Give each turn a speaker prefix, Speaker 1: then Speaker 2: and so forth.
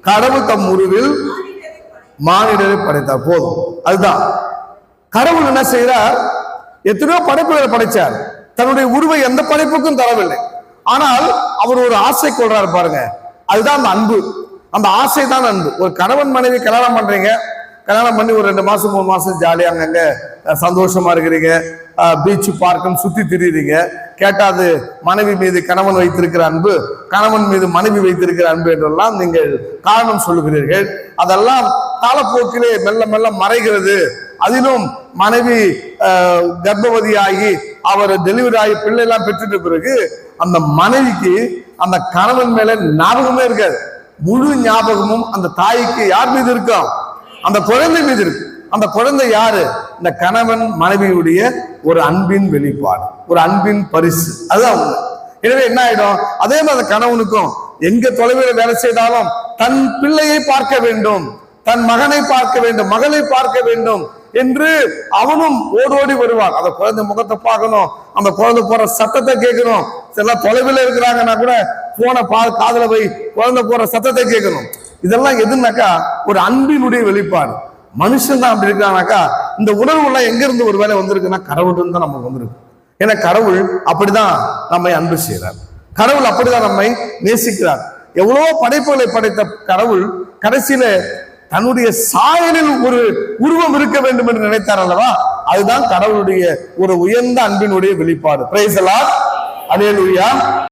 Speaker 1: கடவுள் தம் உருவில் மானிடரை படைத்தார். போதும். அதுதான். கடவுள் என்ன செய்யறார் எத்தனையோ படைப்புகளை படைச்சார். தன்னுடைய உருவை எந்த படைப்புக்கும் தரவில்லை. ஆனால் அவர் ஒரு ஆசை கொள்றாரு பாருங்க. அதுதான் அந்த அன்பு. அந்த ஆசை தான் அன்பு. ஒரு கணவன் மனைவி கல்யாணம் பண்றீங்க. கல்யாணம் பண்ணி ஒரு ரெண்டு மாசம் மூணு மாசம் ஜாலியா அங்கங்க சந்தோஷமா இருக்கிறீங்க. பீச் பார்க்கும் சுத்தி திரியுறீங்க. கேட்டாது மனைவி மீது கணவன் வைத்திருக்கிற அன்பு கணவன் மீது மனைவி வைத்திருக்கிற அன்பு என்றெல்லாம் நீங்கள் காரணம் சொல்லுகிறீர்கள். அதெல்லாம் காலப்போக்கிலே மெல்ல மெல்ல மறைகிறது. அதிலும் மனைவி கர்ப்பவதியாகி அவர் டெலிவரி ஆகி பிள்ளை எல்லாம் பெற்றுட்ட பிறகு அந்த மனைவிக்கு அந்த கணவன் மேல ஞாபகமே இருக்காது. முழு ஞாபகமும் அந்த தாய்க்கு யார் மீது இருக்கும் அந்த குழந்தை மீது இருக்கு. அந்த குழந்தை யாரு? இந்த கணவன் மனைவியுடைய ஒரு அன்பின் வெளிப்பாடு ஒரு அன்பின் பரிசு. அதுதான் உண்மை. எனவே என்ன ஆயிடும்? அதே மாதிரி அந்த கணவனுக்கும் எங்க தொலைவில் வேலை செய்தாலும் தன் பிள்ளையை பார்க்க வேண்டும் தன் மகனை பார்க்க வேண்டும் மகளை பார்க்க வேண்டும் என்று அவனும் ஓடோடி வருவான். அந்த குழந்தை முகத்தை பார்க்கணும் அந்த குழந்தை போற சத்தத்தை கேட்கணும். சில தொலைவில் இருக்கிறாங்கன்னா கூட போன பா காதல போய் குழந்தை போற சத்தத்தை கேட்கணும். இதெல்லாம் எதுனாக்கா ஒரு அன்பினுடைய வெளிப்பாடு. மனுஷன் தான் அப்படி இருக்கானாக்கா இந்த உணர்வுலாம் எல்லாம் எங்க இருந்து ஒரு வேலை வந்திருக்குன்னா கடவுள் இருந்து தான் நமக்கு வந்திருக்கு. ஏன்னா கடவுள் அப்படிதான் நம்மை அன்பு செய்கிறார். கடவுள் அப்படிதான் நம்மை நேசிக்கிறார். எவ்வளவோ படைப்புகளை படைத்த கடவுள் கடைசியில தன்னுடைய சாயலில் ஒரு உருவம் இருக்க வேண்டும் என்று நினைத்தார் அல்லவா? அதுதான் கடவுளுடைய ஒரு உயர்ந்த அன்பினுடைய வெளிப்பாடு. பிரைசலா அலேலுயா